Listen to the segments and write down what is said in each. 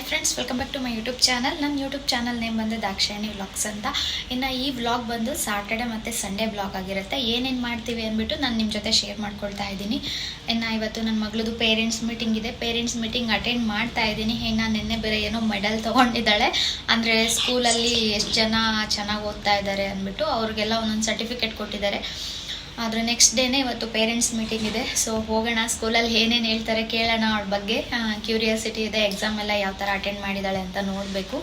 Hi friends welcome back to my YouTube channel ನನ್ನ YouTube channel name ಬಂದು Dakshayani vlogs ಅಂತ. ಇನ್ನು ಈ ವ್ಲಾಗ್ ಬಂದು ಸಾಟರ್ಡೆ ಮತ್ತು ಸಂಡೇ ವ್ಲಾಗ್ ಆಗಿರುತ್ತೆ. ಏನೇನು ಮಾಡ್ತೀವಿ ಅಂದ್ಬಿಟ್ಟು ನಾನು ನಿಮ್ಮ ಜೊತೆ ಶೇರ್ ಮಾಡ್ಕೊಳ್ತಾ ಇದ್ದೀನಿ. ಇನ್ನು ಇವತ್ತು ನನ್ನ ಮಗಳದು ಪೇರೆಂಟ್ಸ್ ಮೀಟಿಂಗ್ ಇದೆ. ಪೇರೆಂಟ್ಸ್ ಮೀಟಿಂಗ್ ಅಟೆಂಡ್ ಮಾಡ್ತಾ ಇದ್ದೀನಿ. ಇನ್ನು ನಿನ್ನೆ ಬೇರೆ ಏನೋ ಮೆಡಲ್ ತೊಗೊಂಡಿದ್ದಾಳೆ. ಅಂದರೆ ಸ್ಕೂಲಲ್ಲಿ ಎಷ್ಟು ಜನ ಚೆನ್ನಾಗಿ ಓದ್ತಾ ಇದ್ದಾರೆ ಅಂದ್ಬಿಟ್ಟು ಅವ್ರಿಗೆಲ್ಲ ಒಂದೊಂದು ಸರ್ಟಿಫಿಕೇಟ್ ಕೊಟ್ಟಿದ್ದಾರೆ. ಆದರೆ ನೆಕ್ಸ್ಟ್ ಡೇನೇ ಇವತ್ತು ಪೇರೆಂಟ್ಸ್ ಮೀಟಿಂಗ್ ಇದೆ. ಸೊ ಹೋಗೋಣ. ಸ್ಕೂಲಲ್ಲಿ ಏನೇನು ಹೇಳ್ತಾರೆ ಕೇಳೋಣ ಅವ್ರ ಬಗ್ಗೆ. ಕ್ಯೂರಿಯಾಸಿಟಿ ಇದೆ. ಎಕ್ಸಾಮ್ ಎಲ್ಲ ಯಾವ ಥರ ಅಟೆಂಡ್ ಮಾಡಿದ್ದಾಳೆ ಅಂತ ನೋಡಬೇಕು.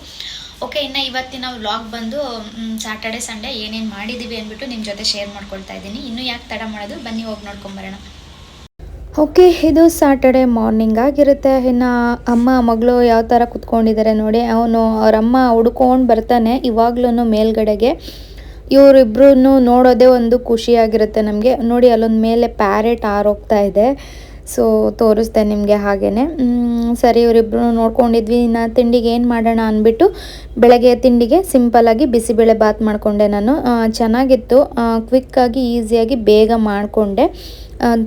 ಓಕೆ ಇನ್ನು ಇವತ್ತಿನ ವ್ಲಾಗ್ ಬಂದು ಸ್ಯಾಟರ್ಡೆ ಸಂಡೇ ಏನೇನು ಮಾಡಿದ್ದೀವಿ ಅಂದ್ಬಿಟ್ಟು ನಿಮ್ಮ ಜೊತೆ ಶೇರ್ ಮಾಡ್ಕೊಳ್ತಾ ಇದ್ದೀನಿ. ಇನ್ನೂ ಯಾಕೆ ತಡ ಮಾಡೋದು? ಬನ್ನಿ, ಹೋಗಿ ನೋಡ್ಕೊಂಬರೋಣ ಓಕೆ ಇದು ಸ್ಯಾಟರ್ಡೆ ಮಾರ್ನಿಂಗ್ ಆಗಿರುತ್ತೆ. ಇನ್ನು ಅಮ್ಮ, ಮಗಳು ಯಾವ ಥರ ಕುತ್ಕೊಂಡಿದ್ದಾರೆ ನೋಡಿ. ಅವನು ಅವರಮ್ಮ ಹುಡ್ಕೊಂಡು ಬರ್ತಾನೆ. ಇವಾಗ್ಲೂ ಮೇಲ್ಗಡೆಗೆ. ಇವರಿಬ್ರು ನೋಡೋದೇ ಒಂದು ಖುಷಿಯಾಗಿರುತ್ತೆ ನಮಗೆ. ನೋಡಿ, ಅಲ್ಲೊಂದು ಮೇಲೆ ಪ್ಯಾರೆಟ್ ಆರೋಗ್ತಾ ಇದೆ. ಸೊ ತೋರಿಸ್ದೆ ನಿಮಗೆ ಹಾಗೇ ಸರಿ ಇವರಿಬ್ರು ನೋಡ್ಕೊಂಡಿದ್ವಿ. ಇನ್ನು ತಿಂಡಿಗೆ ಏನು ಮಾಡೋಣ ಅಂದ್ಬಿಟ್ಟು ಬೆಳಗ್ಗೆ ತಿಂಡಿಗೆ ಸಿಂಪಲ್ಲಾಗಿ ಬಿಸಿಬೇಳೆ ಬಾತ್ ಮಾಡಿಕೊಂಡೆ ನಾನು. ಚೆನ್ನಾಗಿತ್ತು. ಕ್ವಿಕ್ಕಾಗಿ ಈಸಿಯಾಗಿ ಬೇಗ ಮಾಡಿಕೊಂಡೆ.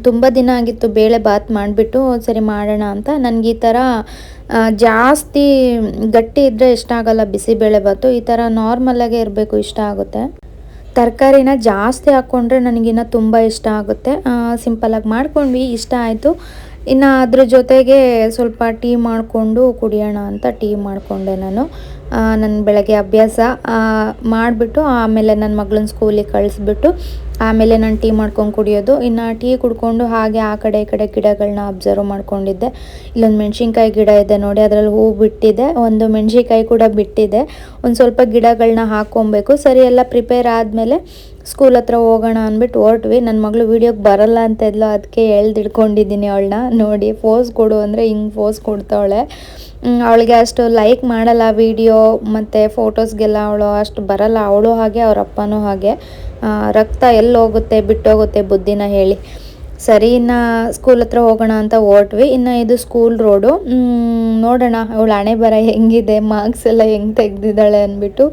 ತುಂಬ ದಿನ ಆಗಿತ್ತು ಬೇಳೆ ಬಾತ್ ಮಾಡಿಬಿಟ್ಟು. ಸರಿ, ಮಾಡೋಣ ಅಂತ. ನನಗೆ ಈ ಥರ ಜಾಸ್ತಿ ಗಟ್ಟಿ ಇದ್ದರೆ ಇಷ್ಟ ಆಗೋಲ್ಲ ಬಿಸಿಬೇಳೆ ಬಾತು. ಈ ಥರ ನಾರ್ಮಲಾಗೇ ಇರಬೇಕು, ಇಷ್ಟ ಆಗುತ್ತೆ. ತರಕಾರಿನ ಜಾಸ್ತಿ ಹಾಕ್ಕೊಂಡ್ರೆ ನನಗಿನ್ನ ತುಂಬ ಇಷ್ಟ ಆಗುತ್ತೆ. ಸಿಂಪಲಾಗಿ ಮಾಡ್ಕೊಂಡ್ವಿ, ಇಷ್ಟ ಆಯಿತು. ಇನ್ನು ಅದ್ರ ಜೊತೆಗೆ ಸ್ವಲ್ಪ ಟೀ ಮಾಡಿಕೊಂಡು ಕುಡಿಯೋಣ ಅಂತ ಟೀ ಮಾಡಿಕೊಂಡೆ ನಾನು. ನನ್ನ ಬೆಳಗ್ಗೆ ಅಭ್ಯಾಸ ಮಾಡಿಬಿಟ್ಟು ಆಮೇಲೆ ನನ್ನ ಮಗಳನ್ನ ಸ್ಕೂಲಿಗೆ ಕಳಿಸ್ಬಿಟ್ಟು ಆಮೇಲೆ ನಾನು ಟೀ ಮಾಡ್ಕೊಂಡು ಕುಡಿಯೋದು. ಇನ್ನು ಟೀ ಕುಡ್ಕೊಂಡು ಹಾಗೆ ಆ ಕಡೆ ಈ ಕಡೆ ಗಿಡಗಳನ್ನ ಅಬ್ಸರ್ವ್ ಮಾಡ್ಕೊಂಡಿದ್ದೆ. ಇಲ್ಲೊಂದು ಮೆಣಸಿನ್ಕಾಯಿ ಗಿಡ ಇದೆ ನೋಡಿ, ಅದರಲ್ಲಿ ಹೂ ಬಿಟ್ಟಿದೆ. ಒಂದು ಮೆಣಸಿನ್ಕಾಯಿ ಕೂಡ ಬಿಟ್ಟಿದೆ. ಒಂದು ಸ್ವಲ್ಪ ಗಿಡಗಳನ್ನ ಹಾಕ್ಕೊಬೇಕು. ಸರಿ, ಎಲ್ಲ ಪ್ರಿಪೇರ್ ಆದಮೇಲೆ ಸ್ಕೂಲ್ ಹತ್ರ ಹೋಗೋಣ ಅಂದ್ಬಿಟ್ಟು ಹೊರಟ್ವಿ. ನನ್ನ ಮಗಳು ವೀಡಿಯೋಗೆ ಬರಲ್ಲ ಅಂತ ಇದ್ಲು. ಅದಕ್ಕೆ ಎಳ್ದಿಡ್ಕೊಂಡಿದ್ದೀನಿ ಅವಳನ್ನ ನೋಡಿ ಫೋಸ್ ಕೊಡು ಅಂದರೆ ಹಿಂಗೆ ಫೋಸ್ ಕೊಡ್ತಾವಳೆ. ಅವಳಿಗೆ ಅಷ್ಟು ಲೈಕ್ ಮಾಡಲ್ಲ ವಿಡಿಯೋ ಮತ್ತು ಫೋಟೋಸ್ಗೆಲ್ಲ ಅವಳು ಅಷ್ಟು ಬರಲ್ಲ. ಅವಳು ಹಾಗೆ, ಅವ್ರ ಅಪ್ಪನೂ ಹಾಗೆ. ರಕ್ತ ಎಲ್ಲಿ ಹೋಗುತ್ತೆ, ಬಿಟ್ಟೋಗುತ್ತೆ ಬುದ್ಧಿನ ಹೇಳಿ. ಸರಿ, ಇನ್ನು ಸ್ಕೂಲ್ ಹತ್ರ ಹೋಗೋಣ ಅಂತ ಹೊರಟ್ವಿ. ಇನ್ನು ಇದು ಸ್ಕೂಲ್ ರೋಡು ನೋಡೋಣ. ಅವಳು ಹಣೆ ಬರ ಹೆಂಗಿದೆ ಮಾರ್ಕ್ಸ್ ಎಲ್ಲ ಹೆಂಗೆ ತೆಗೆದಿದ್ದಾಳೆ ಅಂದ್ಬಿಟ್ಟು.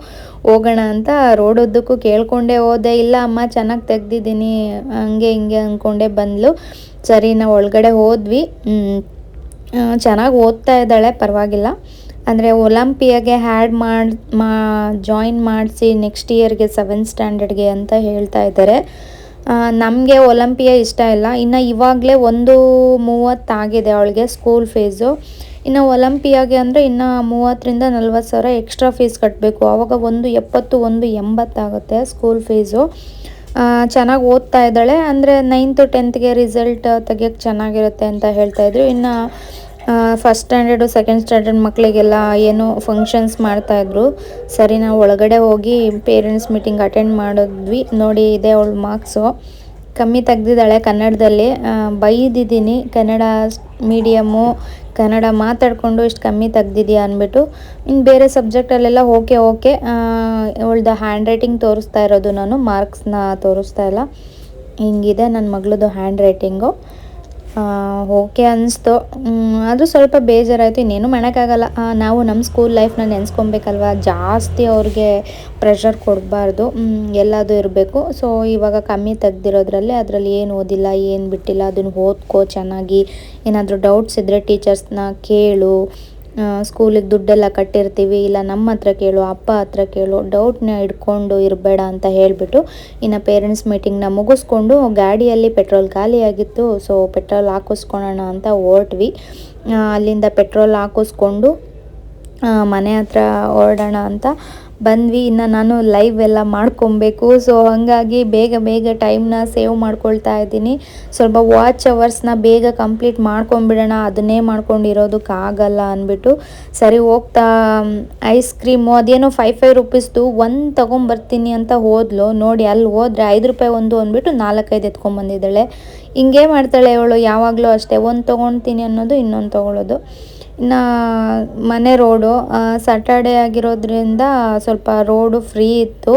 ಹೋಗೋಣ ಅಂತ ರೋಡ್ ಉದ್ದಕ್ಕೂ ಕೇಳ್ಕೊಂಡೇ ಹೋದೆ. ಇಲ್ಲ ಅಮ್ಮ, ಚೆನ್ನಾಗಿ ತೆಗ್ದಿದ್ದೀನಿ. ಹಂಗೆ ಹಿಂಗೆ ಅಂದ್ಕೊಂಡೆ ಬಂದ್ಲು. ಸರಿ, ನಾವು ಒಳಗಡೆ ಹೋದ್ವಿ. ಚೆನ್ನಾಗಿ ಓದ್ತಾ ಇದ್ದಾಳೆ, ಪರವಾಗಿಲ್ಲ. ಅಂದರೆ ಒಲಂಪಿಯಾಗೆ ಹ್ಯಾಡ್ ಮಾಡಿ, ಮಾ, ಜಾಯಿನ್ ಮಾಡಿಸಿ ನೆಕ್ಸ್ಟ್ ಇಯರ್ಗೆ ಸೆವೆಂತ್ ಸ್ಟ್ಯಾಂಡರ್ಡ್ಗೆ ಅಂತ ಹೇಳ್ತಾ ಇದ್ದಾರೆ. ನಮಗೆ ಒಲಂಪಿಯಾ ಇಷ್ಟ ಇಲ್ಲ. ಇನ್ನು ಇವಾಗಲೇ ಒಂದು ಮೂವತ್ತಾಗಿದೆ ಅವಳಿಗೆ ಸ್ಕೂಲ್ ಫೀಸು ಇನ್ನು ಒಲಂಪಿಯಾಗೆ ಅಂದರೆ ಇನ್ನು ಮೂವತ್ತರಿಂದ ನಲ್ವತ್ತು ಸಾವಿರ ಎಕ್ಸ್ಟ್ರಾ ಫೀಸ್ ಕಟ್ಟಬೇಕು ಆವಾಗ ಒಂದು ಎಪ್ಪತ್ತು, ಒಂದು ಎಂಬತ್ತಾಗುತ್ತೆ ಸ್ಕೂಲ್ ಫೀಸು ಚೆನ್ನಾಗಿ ಓದ್ತಾ ಇದ್ದಾಳೆ. ಅಂದರೆ ನೈನ್ತು ಟೆಂತ್ಗೆ ರಿಸಲ್ಟ್ ತೆಗಿಯೋಕ್ಕೆ ಚೆನ್ನಾಗಿರುತ್ತೆ ಅಂತ ಹೇಳ್ತಾಯಿದ್ರು ಇನ್ನು ಫಸ್ಟ್ ಸ್ಟ್ಯಾಂಡರ್ಡು ಸೆಕೆಂಡ್ ಸ್ಟ್ಯಾಂಡರ್ಡ್ ಮಕ್ಕಳಿಗೆಲ್ಲ ಏನು ಫಂಕ್ಷನ್ಸ್ ಮಾಡ್ತಾಯಿದ್ರು ಸರಿ, ನಾವು ಒಳಗಡೆ ಹೋಗಿ ಪೇರೆಂಟ್ಸ್ ಮೀಟಿಂಗ್ ಅಟೆಂಡ್ ಮಾಡಿದ್ವಿ. ನೋಡಿ, ಇದೆ ಅವಳ ಮಾರ್ಕ್ಸು ಕಮ್ಮಿ ತೆಗ್ದಿದ್ದಾಳೆ ಕನ್ನಡದಲ್ಲಿ. ಬೈದಿದ್ದೀನಿ. ಕನ್ನಡ ಮೀಡಿಯಮ್ಮು ಕನ್ನಡ ಮಾತಾಡಿಕೊಂಡು ಇಷ್ಟು ಕಮ್ಮಿ ತೆಗ್ದಿದ್ಯಾ ಅಂದ್ಬಿಟ್ಟು ಇನ್ನು ಬೇರೆ ಸಬ್ಜೆಕ್ಟಲ್ಲೆಲ್ಲ ಓಕೆ ಓಕೆ. ಅವಳ್ದು ಹ್ಯಾಂಡ್ ರೈಟಿಂಗ್ ತೋರಿಸ್ತಾ ಇರೋದು ನಾನು ಮಾರ್ಕ್ಸ್ನ ತೋರಿಸ್ತಾ ಇಲ್ಲ. ಹಿಂಗಿದೆ ನನ್ನ ಮಗಳದು ಹ್ಯಾಂಡ್ ರೈಟಿಂಗು ಓಕೆ ಅನಿಸ್ತು. ಅದು ಸ್ವಲ್ಪ ಬೇಜಾರಾಯಿತು, ಇನ್ನೇನು ಮಾಡೋಕ್ಕಾಗಲ್ಲ. ನಾವು ನಮ್ಮ ಸ್ಕೂಲ್ ಲೈಫ್ನ ನೆನೆಸ್ಕೊಬೇಕಲ್ವ? ಜಾಸ್ತಿ ಅವ್ರಿಗೆ ಪ್ರೆಷರ್ ಕೊಡಬಾರ್ದು. ಎಲ್ಲದು ಇರಬೇಕು. ಸೊ ಇವಾಗ ಕಮ್ಮಿ ತೆಗ್ದಿರೋದ್ರಲ್ಲಿ ಅದರಲ್ಲಿ ಏನು ಓದಿಲ್ಲ, ಏನು ಬಿಟ್ಟಿಲ್ಲ, ಅದನ್ನು ಓದ್ಕೋ ಚೆನ್ನಾಗಿ. ಏನಾದರೂ ಡೌಟ್ಸ್ ಇದ್ದರೆ ಟೀಚರ್ಸ್ನ ಕೇಳು. ಸ್ಕೂಲಿಗೆ ದುಡ್ಡೆಲ್ಲ ಕಟ್ಟಿರ್ತೀವಿ, ಇಲ್ಲ ನಮ್ಮ ಹತ್ರ ಕೇಳು, ಅಪ್ಪ ಹತ್ರ ಕೇಳು ಡೌಟ್ನ ಇಟ್ಕೊಂಡು ಇರಬೇಡ ಅಂತ ಹೇಳಿಬಿಟ್ಟು ಇನ್ನು ಪೇರೆಂಟ್ಸ್ ಮೀಟಿಂಗ್ನ ಮುಗಿಸ್ಕೊಂಡು ಗಾಡಿಯಲ್ಲಿ ಪೆಟ್ರೋಲ್ ಖಾಲಿಯಾಗಿತ್ತು ಸೊ ಪೆಟ್ರೋಲ್ ಹಾಕಿಸ್ಕೊಳೋಣ ಅಂತ ಹೊರಟ್ವಿ. ಅಲ್ಲಿಂದ ಪೆಟ್ರೋಲ್ ಹಾಕಿಸ್ಕೊಂಡು ಮನೆ ಹತ್ರ ಹೊರಡೋಣ ಅಂತ ಬಂದ್ವಿ, ಇನ್ನು ನಾನು ಲೈವ್ ಎಲ್ಲ ಮಾಡ್ಕೊಬೇಕು. ಸೊ ಹಾಗಾಗಿ ಬೇಗ ಬೇಗ ಟೈಮ್ನ ಸೇವ್ ಮಾಡ್ಕೊಳ್ತಾ ಇದ್ದೀನಿ. ಸ್ವಲ್ಪ ವಾಚ್ ಅವರ್ಸ್ನ ಬೇಗ ಕಂಪ್ಲೀಟ್ ಮಾಡ್ಕೊಂಬಿಡೋಣ ಅದನ್ನೇ ಮಾಡ್ಕೊಂಡಿರೋದಕ್ಕಾಗಲ್ಲ ಅಂದ್ಬಿಟ್ಟು. ಸರಿ, ಹೋಗ್ತಾ ಐಸ್ ಕ್ರೀಮು ಅದೇನೋ ಫೈವ್ ಫೈವ್ ರುಪೀಸ್ದು ಒಂದು ತೊಗೊಂಬರ್ತೀನಿ ಅಂತ ಹೋದ್ಲು. ನೋಡಿ, ಅಲ್ಲಿ ಹೋದರೆ ಐದು ರೂಪಾಯಿ ಒಂದು ಅಂದ್ಬಿಟ್ಟು ನಾಲ್ಕೈದು ಎತ್ಕೊಂಬಂದಿದ್ದಾಳೆ ಹಿಂಗೆ ಮಾಡ್ತಾಳೆ ಅವಳು, ಯಾವಾಗಲೂ ಅಷ್ಟೇ. ಒಂದು ತೊಗೊಳ್ತೀನಿ ಅನ್ನೋದು, ಇನ್ನೊಂದು ತೊಗೊಳ್ಳೋದು. ಇನ್ನು ಮನೆ ರೋಡು ಸಾಟರ್ಡೆ ಆಗಿರೋದ್ರಿಂದ ಸ್ವಲ್ಪ ರೋಡು ಫ್ರೀ ಇತ್ತು.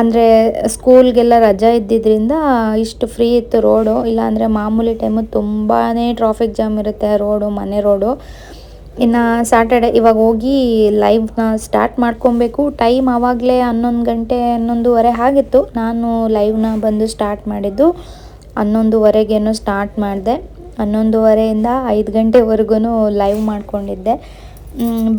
ಅಂದರೆ ಸ್ಕೂಲ್ಗೆಲ್ಲ ರಜಾ ಇದ್ದಿದ್ದರಿಂದ ಇಷ್ಟು ಫ್ರೀ ಇತ್ತು ರೋಡು. ಇಲ್ಲಾಂದರೆ ಮಾಮೂಲಿ ಟೈಮು ತುಂಬಾ ಟ್ರಾಫಿಕ್ ಜಾಮ್ ಇರುತ್ತೆ ರೋಡು, ಮನೆ ರೋಡು. ಇನ್ನು ಸ್ಯಾಟರ್ಡೆ ಇವಾಗ ಹೋಗಿ ಲೈವ್ನ ಸ್ಟಾರ್ಟ್ ಮಾಡ್ಕೊಬೇಕು. ಟೈಮ್ ಆವಾಗಲೇ ಹನ್ನೊಂದು ಗಂಟೆ, ಹನ್ನೊಂದುವರೆ ಆಗಿತ್ತು. ನಾನು ಲೈವ್ನ ಬಂದು ಸ್ಟಾರ್ಟ್ ಮಾಡಿದ್ದು ಹನ್ನೊಂದುವರೆಗೇನು ಸ್ಟಾರ್ಟ್ ಮಾಡಿದೆ. ಹನ್ನೊಂದುವರೆಯಿಂದ ಐದು ಗಂಟೆವರೆಗೂ ಲೈವ್ ಮಾಡಿಕೊಂಡಿದ್ದೆ.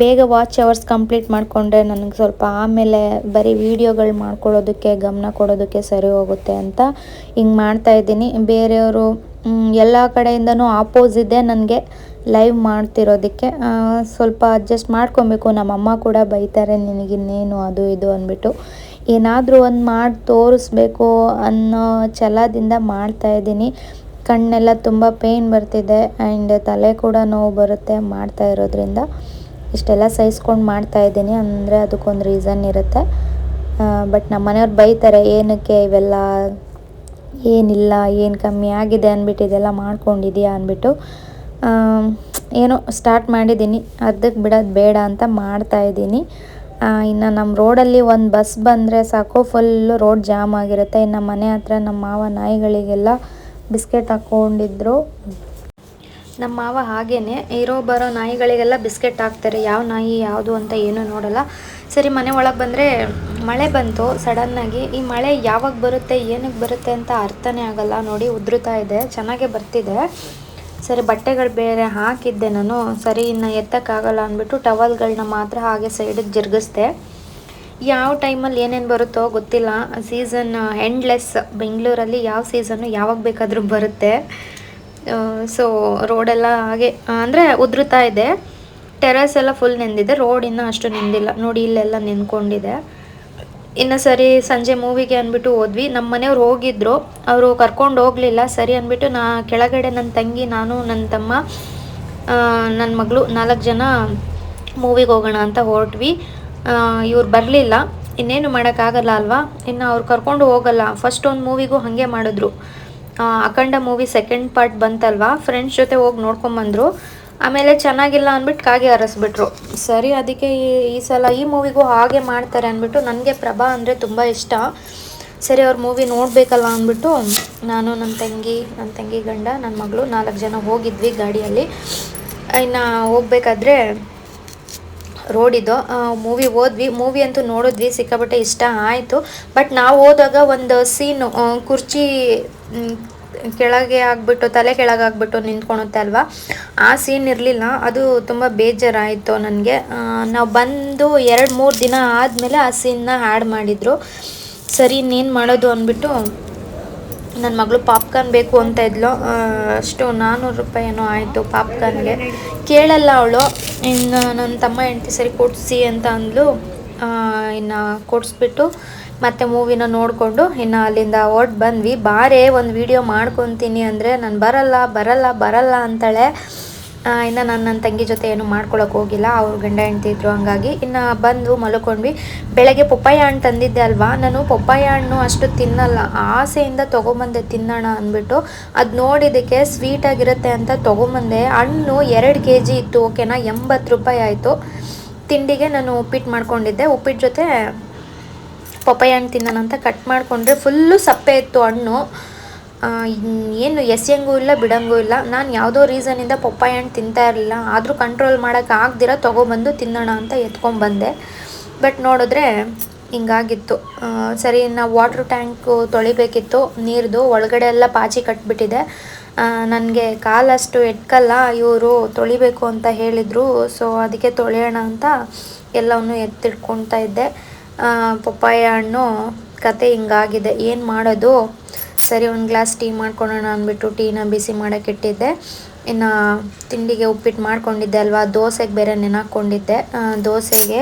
ಬೇಗ ವಾಚ್ ಅವರ್ಸ್ ಕಂಪ್ಲೀಟ್ ಮಾಡಿಕೊಂಡ್ರೆ ನನಗೆ ಸ್ವಲ್ಪ ಆಮೇಲೆ ಬರೀ ವೀಡಿಯೋಗಳು ಮಾಡ್ಕೊಳ್ಳೋದಕ್ಕೆ, ಗಮನ ಕೊಡೋದಕ್ಕೆ ಸರಿ ಹೋಗುತ್ತೆ ಅಂತ ಹಿಂಗೆ ಮಾಡ್ತಾ ಇದ್ದೀನಿ. ಬೇರೆಯವರು ಎಲ್ಲ ಕಡೆಯಿಂದನೂ ಇದೆ ನನಗೆ ಲೈವ್ ಮಾಡ್ತಿರೋದಕ್ಕೆ. ಸ್ವಲ್ಪ ಅಡ್ಜಸ್ಟ್ ಮಾಡ್ಕೊಬೇಕು. ನಮ್ಮಮ್ಮ ಕೂಡ ಬೈತಾರೆ ನಿನಗಿನ್ನೇನು ಅದು ಇದು ಅಂದ್ಬಿಟ್ಟು. ಏನಾದರೂ ಒಂದು ಮಾಡಿ ತೋರಿಸ್ಬೇಕು ಅನ್ನೋ ಛಲದಿಂದ ಮಾಡ್ತಾ ಇದ್ದೀನಿ. ಕಣ್ಣೆಲ್ಲ ತುಂಬ ಪೇಯ್ನ್ ಬರ್ತಿದೆ ಆ್ಯಂಡ್ ತಲೆ ಕೂಡ ನೋವು ಬರುತ್ತೆ ಮಾಡ್ತಾ ಇರೋದ್ರಿಂದ. ಇಷ್ಟೆಲ್ಲ ಸಹಿಸ್ಕೊಂಡು ಮಾಡ್ತಾ ಇದ್ದೀನಿ ಅಂದರೆ ಅದಕ್ಕೊಂದು ರೀಸನ್ ಇರುತ್ತೆ. ಬಟ್ ನಮ್ಮ ಮನೆಯವ್ರು ಬೈತಾರೆ, ಏನಕ್ಕೆ ಇವೆಲ್ಲ? ಏನಿಲ್ಲ, ಏನು ಕಮ್ಮಿ ಆಗಿದೆ ಅಂದ್ಬಿಟ್ಟು ಇದೆಲ್ಲ ಮಾಡ್ಕೊಂಡಿದೀಯಾ? ಅಂದ್ಬಿಟ್ಟು. ಏನೋ ಸ್ಟಾರ್ಟ್ ಮಾಡಿದ್ದೀನಿ. ಅರ್ಧಕ್ಕೆ ಬಿಡೋದು ಬೇಡ ಅಂತ ಮಾಡ್ತಾ ಇದ್ದೀನಿ. ಇನ್ನು ನಮ್ಮ ರೋಡಲ್ಲಿ ಒಂದು ಬಸ್ ಬಂದರೆ ಸಾಕು ಫುಲ್ಲು ರೋಡ್ ಜಾಮ್ ಆಗಿರುತ್ತೆ. ಇನ್ನು ಮನೆ ಹತ್ರ ನಮ್ಮ ಮಾವ ನಾಯಿಗಳಿಗೆಲ್ಲ ಬಿಸ್ಕೆಟ್ ಹಾಕ್ಕೊಂಡಿದ್ರು. ನಮ್ಮ ಮಾವ ಹಾಗೇನೆ, ಇರೋ, ಬರೋ ನಾಯಿಗಳಿಗೆಲ್ಲ ಬಿಸ್ಕೆಟ್ ಹಾಕ್ತಾರೆ, ಯಾವ ನಾಯಿ, ಯಾವುದು ಅಂತ ಏನೂ ನೋಡಲ್ಲ. ಸರಿ, ಮನೆ ಒಳಗೆ ಬಂದರೆ ಮಳೆ ಬಂತು ಸಡನ್ನಾಗಿ ಈ ಮಳೆ ಯಾವಾಗ ಬರುತ್ತೆ ಏನಕ್ಕೆ ಬರುತ್ತೆ ಅಂತ ಅರ್ಥನೇ ಆಗಲ್ಲ. ನೋಡಿ, ಉದುರುತ್ತಾ ಇದೆ, ಚೆನ್ನಾಗೇ ಬರ್ತಿದೆ. ಸರಿ, ಬಟ್ಟೆಗಳು ಬೇರೆ ಹಾಕಿದ್ದೆ ನಾನು. ಸರಿ, ಇನ್ನು ಎತ್ತಕ್ಕಾಗಲ್ಲ ಅಂದ್ಬಿಟ್ಟು ಟವಲ್ಗಳನ್ನ ಮಾತ್ರ ಹಾಗೆ ಸೈಡಿಗೆ ಜರುಗಿಸ್ದೆ. ಯಾವ ಟೈಮಲ್ಲಿ ಏನೇನು ಬರುತ್ತೋ ಗೊತ್ತಿಲ್ಲ. ಸೀಸನ್ ಎಂಡ್ಲೆಸ್ ಬೆಂಗಳೂರಲ್ಲಿ ಯಾವ ಸೀಸನ್ನು ಯಾವಾಗ ಬೇಕಾದರೂ ಬರುತ್ತೆ. ಸೊ ರೋಡೆಲ್ಲ ಹಾಗೆ ಅಂದರೆ ಉದುರುತ್ತಾ ಇದೆ. ಟೆರಸ್ ಎಲ್ಲ ಫುಲ್ ನೆಂದಿದೆ. ರೋಡ್ ಇನ್ನೂ ಅಷ್ಟು ನೆಂದಿಲ್ಲ. ನೋಡಿ, ಇಲ್ಲೆಲ್ಲ ನೆನ್ಕೊಂಡಿದೆ ಇನ್ನು ಸರಿ ಸಂಜೆ ಮೂವಿಗೆ ಅಂದ್ಬಿಟ್ಟು ಹೋದ್ವಿ. ನಮ್ಮ ಮನೆಯವ್ರು ಹೋಗಿದ್ರು. ಅವರು ಕರ್ಕೊಂಡು ಹೋಗಲಿಲ್ಲ. ಸರಿ ಅಂದ್ಬಿಟ್ಟು ನಾ, ಕೆಳಗಡೆ ನನ್ನ ತಂಗಿ, ನಾನು ನನ್ನ ತಮ್ಮ ನನ್ನ ಮಗಳು ನಾಲ್ಕು ಜನ ಮೂವಿಗೆ ಹೋಗೋಣ ಅಂತ ಹೊರಟ್ವಿ. ಇವ್ರು ಬರಲಿಲ್ಲ. ಇನ್ನೇನು ಮಾಡೋಕ್ಕಾಗಲ್ಲ ಅಲ್ವಾ? ಇನ್ನು ಅವ್ರು ಕರ್ಕೊಂಡು ಹೋಗಲ್ಲ. ಫಸ್ಟ್ ಒಂದು ಮೂವಿಗೂ ಹಾಗೆ ಮಾಡಿದ್ರು. ಅಖಂಡ ಮೂವಿ ಸೆಕೆಂಡ್ ಪಾರ್ಟ್ ಬಂತಲ್ವಾ? ಫ್ರೆಂಡ್ಸ್ ಜೊತೆ ಹೋಗಿ ನೋಡ್ಕೊಂಬಂದರು ಆಮೇಲೆ ಚೆನ್ನಾಗಿಲ್ಲ ಅಂದ್ಬಿಟ್ಟು ಕಾಗೆ ಹರಸ್ಬಿಟ್ರು ಸರಿ, ಅದಕ್ಕೆ ಈ ಈ ಸಲ ಈ ಮೂವಿಗೂ ಹಾಗೆ ಮಾಡ್ತಾರೆ ಅಂದ್ಬಿಟ್ಟು ನನಗೆ ಪ್ರಭಾ ಅಂದರೆ ತುಂಬ ಇಷ್ಟ. ಸರಿ, ಅವ್ರ ಮೂವಿ ನೋಡಬೇಕಲ್ಲ ಅಂದ್ಬಿಟ್ಟು ನಾನು ನನ್ನ ತಂಗಿ ನನ್ನ ತಂಗಿ ಗಂಡ ನನ್ನ ಮಗಳು ನಾಲ್ಕು ಜನ ಹೋಗಿದ್ವಿ ಗಾಡಿಯಲ್ಲಿ. ಇನ್ನು ಹೋಗ್ಬೇಕಾದ್ರೆ ರೋಡ್ ಇದು. ಮೂವಿ ಹೋದ್ವಿ. ಮೂವಿ ಅಂತೂ ನೋಡಿದ್ವಿ. ಸಿಕ್ಕಾಪಟ್ಟೆ ಇಷ್ಟ ಆಯಿತು. ಬಟ್ ನಾವು ಹೋದಾಗ ಒಂದು ಸೀನು ಕುರ್ಚಿ ಕೆಳಗೆ ಆಗಿಬಿಟ್ಟು, ತಲೆ ಕೆಳಗೆ ಆಗ್ಬಿಟ್ಟು ನಿಂತ್ಕೊಳುತ್ತೆ ಅಲ್ವಾ? ಆ ಸೀನ್ ಇರಲಿಲ್ಲ. ಅದು ತುಂಬ ಬೇಜಾರಾಯಿತು ನನಗೆ. ನಾವು ಬಂದು ಎರಡು ಮೂರು ದಿನ ಆದಮೇಲೆ ಆ ಸೀನ್ನ ಆ್ಯಡ್ ಮಾಡಿದರು. ಸರಿ ಇನ್ನೇನು ಮಾಡೋದು ಅಂದ್ಬಿಟ್ಟು ನನ್ನ ಮಗಳು ಪಾಪ್ಕಾರ್ನ್ ಬೇಕು ಅಂತ ಇದ್ಲು. ಅಷ್ಟು ನಾನ್ನೂರು ರೂಪಾಯಿ ಏನೋ ಆಯಿತು ಪಾಪ್ಕಾರ್ನ್ಗೆ. ಕೇಳಲ್ಲ ಅವಳು. ಇನ್ನು ನನ್ನ ತಮ್ಮ ಹೆಂಡ್ತಿ ಸರಿ ಕೊಡಿಸಿ ಅಂತ ಅಂದ್ಲು. ಇನ್ನು ಕೊಡಿಸ್ಬಿಟ್ಟು ಮತ್ತೆ ಮೂವಿನ ನೋಡಿಕೊಂಡು ಇನ್ನು ಅಲ್ಲಿಂದ ಹೊರ್ಟ್ ಬಂದ್ವಿ. ಬಾರೇ ಒಂದು ವಿಡಿಯೋ ಮಾಡ್ಕೊತೀನಿ ಅಂದರೆ, ನಾನು ಬರಲ್ಲ ಬರಲ್ಲ ಬರಲ್ಲ ಅಂತಾಳೆ. ಇನ್ನು ನಾನು ನನ್ನ ತಂಗಿ ಜೊತೆ ಏನು ಮಾಡ್ಕೊಳಕ್ಕೆ ಹೋಗಿಲ್ಲ. ಅವ್ರು ಗಂಡ ಹೆಂಡ್ತಿ ಇದ್ರು ಹಂಗಾಗಿ. ಇನ್ನು ಬಂದು ಮಲ್ಕೊಂಡ್ವಿ. ಬೆಳಗ್ಗೆ ಪಪ್ಪಾಯ ಹಣ್ಣು ತಂದಿದ್ದೆ ಅಲ್ವಾ? ನಾನು ಪಪ್ಪಾಯ ಹಣ್ಣು ಅಷ್ಟು ತಿನ್ನಲ್ಲ. ಆಸೆಯಿಂದ ತೊಗೊಂಬಂದೆ ತಿನ್ನೋಣ ಅಂದ್ಬಿಟ್ಟು ಅದು ನೋಡಿದ್ದಕ್ಕೆ ಸ್ವೀಟಾಗಿರುತ್ತೆ ಅಂತ ತೊಗೊಂಬಂದೆ. ಹಣ್ಣು ಎರಡು ಕೆ ಜಿ ಇತ್ತು, ಓಕೆನಾ? ಎಂಬತ್ತು ರೂಪಾಯಿ ಆಯಿತು. ತಿಂಡಿಗೆ ನಾನು ಉಪ್ಪಿಟ್ಟು ಮಾಡ್ಕೊಂಡಿದ್ದೆ. ಉಪ್ಪಿಟ್ಟು ಜೊತೆ ಪಪ್ಪಾಯ ಹಣ್ಣು ತಿನ್ನೋಣ ಅಂತ ಕಟ್ ಮಾಡಿಕೊಂಡ್ರೆ ಫುಲ್ಲು ಸಪ್ಪೆ ಇತ್ತು ಹಣ್ಣು. ಏನು ಎಸೆಯಂಗೂ ಇಲ್ಲ, ಬಿಡಂಗೂ ಇಲ್ಲ. ನಾನು ಯಾವುದೋ ರೀಸನಿಂದ ಪಪ್ಪಾಯ ಹಣ್ಣು ತಿಂತಾ ಇರಲಿಲ್ಲ. ಆದರೂ ಕಂಟ್ರೋಲ್ ಮಾಡೋಕ್ಕೆ ಆಗ್ದಿರ ತೊಗೊಬಂದು ತಿನ್ನೋಣ ಅಂತ ಎತ್ಕೊಂಡ್ಬಂದೆ. ಬಟ್ ನೋಡಿದ್ರೆ ಹಿಂಗಾಗಿತ್ತು. ಸರಿ ನಾವು ವಾಟ್ರ್ ಟ್ಯಾಂಕು ತೊಳಿಬೇಕಿತ್ತು. ನೀರ್ದು ಒಳಗಡೆ ಎಲ್ಲ ಪಾಚಿ ಕಟ್ಬಿಟ್ಟಿದೆ. ನನಗೆ ಕಾಲಷ್ಟು ಎಟ್ಕಲ್ಲ ಇವರು ತೊಳಿಬೇಕು ಅಂತ ಹೇಳಿದರು. ಸೊ ಅದಕ್ಕೆ ತೊಳೆಯೋಣ ಅಂತ ಎಲ್ಲವನ್ನು ಎತ್ತಿಟ್ಕೊಳ್ತಾ ಇದ್ದೆ. ಪಪ್ಪಾಯ ಹಣ್ಣು ಕತೆ ಹಿಂಗಾಗಿದೆ. ಏನು ಮಾಡೋದು? ಸರಿ, ಒಂದು ಗ್ಲಾಸ್ ಟೀ ಮಾಡ್ಕೊಳೋಣ ಅಂದ್ಬಿಟ್ಟು ಟೀನ ಬಿಸಿ ಮಾಡೋಕೆ ಇಟ್ಟಿದ್ದೆ. ಇನ್ನು ತಿಂಡಿಗೆ ಉಪ್ಪಿಟ್ಟು ಮಾಡ್ಕೊಂಡಿದ್ದೆ ಅಲ್ವಾ, ದೋಸೆಗೆ ಬೇರೆ ನೆನಾಕೊಂಡಿದ್ದೆ. ದೋಸೆಗೆ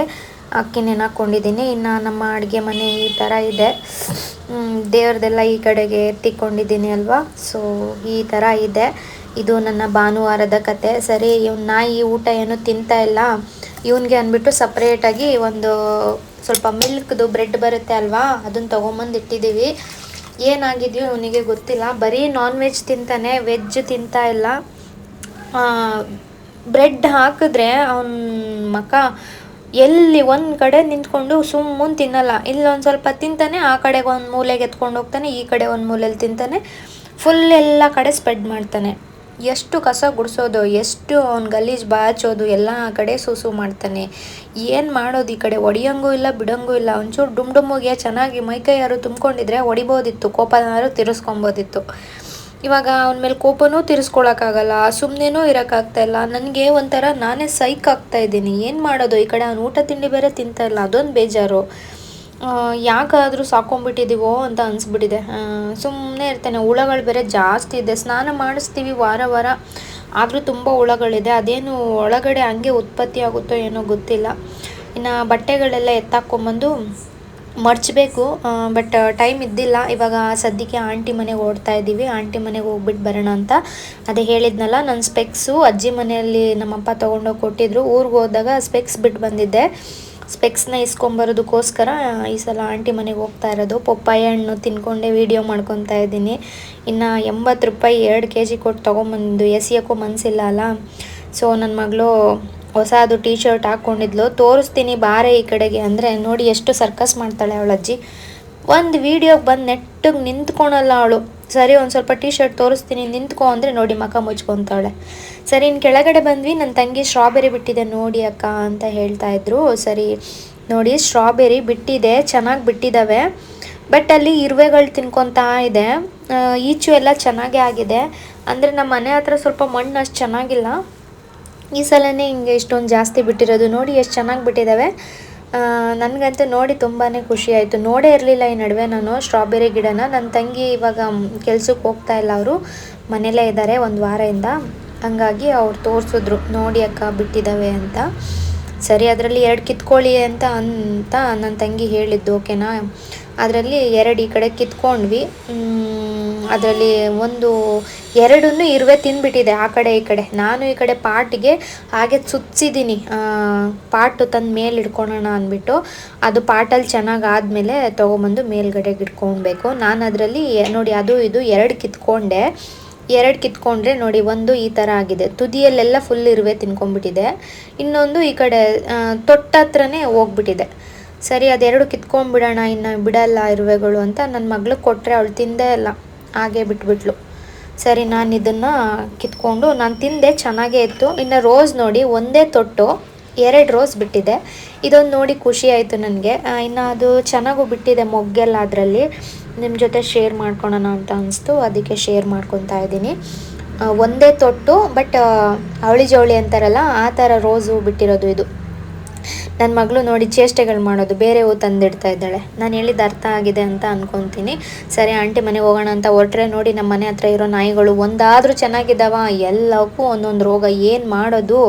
ಅಕ್ಕಿ ನೆನಾಕೊಂಡಿದ್ದೀನಿ. ಇನ್ನು ನಮ್ಮ ಅಡುಗೆ ಮನೆ ಈ ಥರ ಇದೆ. ದೇವ್ರದೆಲ್ಲ ಈ ಕಡೆಗೆ ಎತ್ತಿಕೊಂಡಿದ್ದೀನಿ ಅಲ್ವಾ, ಸೊ ಈ ಥರ ಇದೆ. ಇದು ನನ್ನ ಭಾನುವಾರದ ಕತೆ. ಸರಿ, ಇವ್ನ ನಾಯಿ ಊಟ ಏನು ತಿಂತಾ ಇಲ್ಲ. ಇವನಿಗೆ ಅಂದ್ಬಿಟ್ಟು ಸಪ್ರೇಟಾಗಿ ಒಂದು ಸ್ವಲ್ಪ ಮಿಲ್ಕ್ದು ಬ್ರೆಡ್ ಬರುತ್ತೆ ಅಲ್ವಾ ಅದನ್ನು ತೊಗೊಂಬಂದು ಇಟ್ಟಿದ್ದೀವಿ. ಏನಾಗಿದೆಯೋ ಇವನಿಗೆ ಗೊತ್ತಿಲ್ಲ. ಬರೀ ನಾನ್ ವೆಜ್ ತಿಂತಾನೆ ವೆಜ್ ತಿಂತಾ ಇಲ್ಲ. ಬ್ರೆಡ್ ಹಾಕಿದ್ರೆ ಅವನ ಮಕ ಎಲ್ಲಿ ಒಂದು ಕಡೆ ನಿಂತ್ಕೊಂಡು ಸುಮ್ಮನೆ ತಿನ್ನಲ್ಲ. ಇಲ್ಲೊಂದು ಸ್ವಲ್ಪ ತಿಂತಾನೆ, ಆ ಕಡೆಗೆ ಒಂದು ಮೂಲೆಗೆ ಎತ್ಕೊಂಡು ಹೋಗ್ತಾನೆ, ಈ ಕಡೆ ಒಂದು ಮೂಲೆಯಲ್ಲಿ ತಿಂತಾನೆ. ಫುಲ್ ಎಲ್ಲ ಕಡೆ ಸ್ಪ್ರೆಡ್ ಮಾಡ್ತಾನೆ. ಎಷ್ಟು ಕಸ ಗುಡಿಸೋದು, ಎಷ್ಟು ಅವ್ನ ಗಲೀಜು ಬಾಚೋದು, ಎಲ್ಲ ಆ ಕಡೆ ಸೂಸು ಮಾಡ್ತಾನೆ. ಏನು ಮಾಡೋದು ಈ ಕಡೆ? ಒಡಿಯಂಗೂ ಇಲ್ಲ, ಬಿಡಂಗೂ ಇಲ್ಲ. ಒಂಚೂರು ಡುಮ್ ಡುಮ್ಮಗೆ ಚೆನ್ನಾಗಿ ಮೈಕೈ ಯಾರು ತುಂಬ್ಕೊಂಡಿದ್ರೆ ಹೊಡಿಬೋದಿತ್ತು ಕೋಪನಾರು ತಿರ್ಸ್ಕೊಬೋದಿತ್ತು. ಇವಾಗ ಅವನ ಮೇಲೆ ಕೋಪನೂ ತಿರ್ಸ್ಕೊಳಕ್ಕಾಗಲ್ಲ ಸುಮ್ಮನೆನೂ ಇರೋಕ್ಕಾಗ್ತಾ ಇಲ್ಲ. ನನಗೆ ಒಂಥರ ನಾನೇ ಸೈಕ್ ಆಗ್ತಾ ಇದ್ದೀನಿ. ಏನು ಮಾಡೋದು? ಈ ಕಡೆ ಅವ್ನು ಊಟ ತಿಂಡಿ ಬೇರೆ ತಿಂತಾ ಇಲ್ಲ. ಅದೊಂದು ಬೇಜಾರು. ಯಾಕಾದರೂ ಸಾಕೊಂಡ್ಬಿಟ್ಟಿದ್ದೀವೋ ಅಂತ ಅನಿಸ್ಬಿಟ್ಟಿದೆ. ಸುಮ್ಮನೆ ಇರ್ತೇನೆ, ಹುಳಗಳು ಬೇರೆ ಜಾಸ್ತಿ ಇದೆ. ಸ್ನಾನ ಮಾಡಿಸ್ತೀವಿ ವಾರ ವಾರ, ಆದರೂ ತುಂಬ ಹುಳಗಳಿದೆ. ಅದೇನು ಒಳಗಡೆ ಹಂಗೆ ಉತ್ಪತ್ತಿ ಆಗುತ್ತೋ ಏನೋ ಗೊತ್ತಿಲ್ಲ. ಇನ್ನು ಬಟ್ಟೆಗಳೆಲ್ಲ ಎತ್ತಾಕೊಂಬಂದು ಮರ್ಚಬೇಕು ಬಟ್ ಟೈಮ್ ಇದ್ದಿಲ್ಲ. ಇವಾಗ ಸದ್ಯಕ್ಕೆ ಆಂಟಿ ಮನೆಗೆ ಓಡ್ತಾ ಇದ್ದೀವಿ. ಆಂಟಿ ಮನೆಗೆ ಹೋಗ್ಬಿಟ್ಟು ಬರೋಣ ಅಂತ ಅದೇ ಹೇಳಿದ್ನಲ್ಲ. ನನ್ನ ಸ್ಪೆಕ್ಸು ಅಜ್ಜಿ ಮನೆಯಲ್ಲಿ ನಮ್ಮಪ್ಪ ತೊಗೊಂಡೋಗಿ ಕೊಟ್ಟಿದ್ರು. ಊರಿಗೆ ಹೋದಾಗ ಸ್ಪೆಕ್ಸ್ ಬಿಟ್ಟು ಬಂದಿದ್ದೆ. ಸ್ಪೆಕ್ಸ್ನ ಇಸ್ಕೊಂಬರೋದಕ್ಕೋಸ್ಕರ ಈ ಸಲ ಆಂಟಿ ಮನೆಗೆ ಹೋಗ್ತಾ ಇರೋದು. ಪಪ್ಪಾಯ ಹಣ್ಣು ತಿನ್ಕೊಂಡೆ ವೀಡಿಯೋ ಮಾಡ್ಕೊತಾ ಇದ್ದೀನಿ. ಇನ್ನು ಎಂಬತ್ತು ರೂಪಾಯಿ ಎರಡು ಕೆ ಜಿ ಕೊಟ್ಟು ತೊಗೊಂಬಂದು ಎಸಿಯೋಕ್ಕೂ ಮನಸ್ಸಿಲ್ಲ ಅಲ್ಲ. ಸೊ ನನ್ನ ಮಗಳು ಹೊಸದು ಟೀ ಶರ್ಟ್ ಹಾಕ್ಕೊಂಡಿದ್ಲು. ತೋರಿಸ್ತೀನಿ ಬಾರೆ ಈ ಕಡೆಗೆ. ಅಂದರೆ ನೋಡಿ ಎಷ್ಟು ಸರ್ಕಸ್ ಮಾಡ್ತಾಳೆ ಅವಳ ಅಜ್ಜಿ ಒಂದು ವೀಡಿಯೋಗೆ ಬಂದು ನೆಟ್ಟಿಗೆ ನಿಂತ್ಕೊಳಲ್ಲ ಅವಳು. ಸರಿ, ಒಂದು ಸ್ವಲ್ಪ ಟೀ ಶರ್ಟ್ ತೋರಿಸ್ತೀನಿ, ನಿಂತ್ಕೊ ಅಂದರೆ ನೋಡಿ ಮಕ ಮುಚ್ಕೊತಾಳೆ. ಸರಿ ಇನ್ನು ಕೆಳಗಡೆ ಬಂದ್ವಿ ನನ್ನ ತಂಗಿ ಸ್ಟ್ರಾಬೆರಿ ಬಿಟ್ಟಿದೆ, ನೋಡಿ ಅಕ್ಕ ಅಂತ ಹೇಳ್ತಾ ಇದ್ರು. ಸರಿ, ನೋಡಿ ಸ್ಟ್ರಾಬೆರಿ ಬಿಟ್ಟಿದೆ, ಚೆನ್ನಾಗಿ ಬಿಟ್ಟಿದ್ದಾವೆ ಬಟ್ ಅಲ್ಲಿ ಇರುವೆಗಳು ತಿನ್ಕೊತಾ ಇದೆ. ಈಚು ಎಲ್ಲ ಚೆನ್ನಾಗೇ ಆಗಿದೆ. ಅಂದರೆ ನಮ್ಮ ಮನೆ ಹತ್ರ ಸ್ವಲ್ಪ ಮಣ್ಣು ಅಷ್ಟು ಚೆನ್ನಾಗಿಲ್ಲ. ಈ ಸಲನೇ ಹಿಂಗೆ ಇಷ್ಟೊಂದು ಜಾಸ್ತಿ ಬಿಟ್ಟಿರೋದು. ನೋಡಿ ಎಷ್ಟು ಚೆನ್ನಾಗಿ ಬಿಟ್ಟಿದ್ದಾವೆ ನನಗಂತೂ ನೋಡಿ ತುಂಬಾ ಖುಷಿ ಆಯಿತು. ನೋಡೇ ಇರಲಿಲ್ಲ ಈ ನಡುವೆ ನಾನು ಸ್ಟ್ರಾಬೆರಿ ಗಿಡನ. ನನ್ನ ತಂಗಿ ಇವಾಗ ಕೆಲ್ಸಕ್ಕೆ ಹೋಗ್ತಾ ಇಲ್ಲ ಅವರು. ಮನೆಯಲ್ಲೇ ಇದ್ದಾರೆ ಒಂದು ವಾರದಿಂದ. ಹಂಗಾಗಿ ಅವ್ರು ತೋರಿಸಿದ್ರು, ನೋಡಿ ಅಕ್ಕ ಬಿಟ್ಟಿದ್ದಾವೆ ಅಂತ. ಸರಿ, ಅದರಲ್ಲಿ ಎರಡು ಕಿತ್ಕೊಳ್ಳಿ ಅಂತ ಅಂತ ನನ್ನ ತಂಗಿ ಹೇಳಿದ್ದು, ಓಕೆನಾ? ಅದರಲ್ಲಿ ಎರಡು ಈ ಕಡೆ ಕಿತ್ಕೊಂಡ್ವಿ. ಅದರಲ್ಲಿ ಒಂದು ಎರಡನ್ನೂ ಇರುವೆ ತಿಂದುಬಿಟ್ಟಿದೆ ಆ ಕಡೆ ಈ ಕಡೆ. ನಾನು ಈ ಕಡೆ ಪಾಟಿಗೆ ಹಾಗೆ ಸುತ್ತಿದ್ದೀನಿ ಪಾಟು ತಂದು ಮೇಲೆ ಇಡ್ಕೊಳೋಣ ಅಂದ್ಬಿಟ್ಟು ಅದು ಪಾಟಲ್ಲಿ ಚೆನ್ನಾಗಿ ಆದಮೇಲೆ ತೊಗೊಂಬಂದು ಮೇಲ್ಗಡೆಗೆ ಇಟ್ಕೊಳ್ಬೇಕು ನಾನು ಅದರಲ್ಲಿ ನೋಡಿ ಅದು ಇದು ಎರಡು ಕಿತ್ಕೊಂಡೆ. ಎರಡು ಕಿತ್ಕೊಂಡ್ರೆ ನೋಡಿ ಒಂದು ಈ ಥರ ಆಗಿದೆ. ತುದಿಯಲ್ಲೆಲ್ಲ ಫುಲ್ ಇರುವೆ ತಿನ್ಕೊಂಡ್ಬಿಟ್ಟಿದೆ. ಇನ್ನೊಂದು ಈ ಕಡೆ ತೊಟ್ಟ ಹತ್ರನೇ ಹೋಗ್ಬಿಟ್ಟಿದೆ. ಸರಿ, ಅದೆರಡು ಕಿತ್ಕೊಂಡ್ಬಿಡೋಣ ಇನ್ನು, ಬಿಡಲ್ಲ ಇರುವೆಗಳು ಅಂತ ನನ್ನ ಮಗ್ಳಿಗೆ ಕೊಟ್ಟರೆ ಅವಳು ತಿಂದೇ ಇಲ್ಲ. ಹಾಗೆ ಬಿಟ್ಬಿಟ್ಲು. ಸರಿ, ನಾನು ಇದನ್ನು ಕಿತ್ಕೊಂಡು ನಾನು ತಿಂದೆ, ಚೆನ್ನಾಗೇ ಇತ್ತು. ಇನ್ನು ರೋಸ್ ನೋಡಿ, ಒಂದೇ ತೊಟ್ಟು, ಎರಡು ರೋಸ್ ಬಿಟ್ಟಿದೆ. ಇದೊಂದು ನೋಡಿ ಖುಷಿ ಆಯಿತು ನನಗೆ. ಇನ್ನು ಅದು ಚೆನ್ನಾಗೂ ಬಿಟ್ಟಿದೆ ಮೊಗ್ಗೆಲ್ಲ ಅದರಲ್ಲಿ. ನಿಮ್ಮ ಜೊತೆ ಶೇರ್ ಮಾಡ್ಕೊಳೋಣ ಅಂತ ಅನಿಸ್ತು. ಅದಕ್ಕೆ ಶೇರ್ ಮಾಡ್ಕೊತಾ ಇದ್ದೀನಿ. ಒಂದೇ ತೊಟ್ಟು, ಬಟ್ ಅವಳಿ ಜವಳಿ ಅಂತಾರಲ್ಲ, ಆ ಥರ ರೋಸು ಬಿಟ್ಟಿರೋದು ಇದು. ನನ್ನ ಮಗಳು ನೋಡಿ ಚೇಷ್ಟೆಗಳು ಮಾಡೋದು ಬೇರೆ ಹೂ ತಂದಿಡ್ತಾ ಇದ್ದಾಳೆ. ನಾನು ಹೇಳಿದ್ದು ಅರ್ಥ ಆಗಿದೆ ಅಂತ ಅಂದ್ಕೊತೀನಿ ಸರಿ, ಆಂಟಿ ಮನೆಗೆ ಹೋಗೋಣ ಅಂತ ಹೊರಟ್ರೆ ನೋಡಿ ನಮ್ಮ ಮನೆ ಹತ್ರ ಇರೋ ನಾಯಿಗಳು ಒಂದಾದರೂ ಚೆನ್ನಾಗಿದ್ದಾವ ಎಲ್ಲಕ್ಕೂ ಒಂದೊಂದು ರೋಗ ಏನು ಮಾಡೋದು?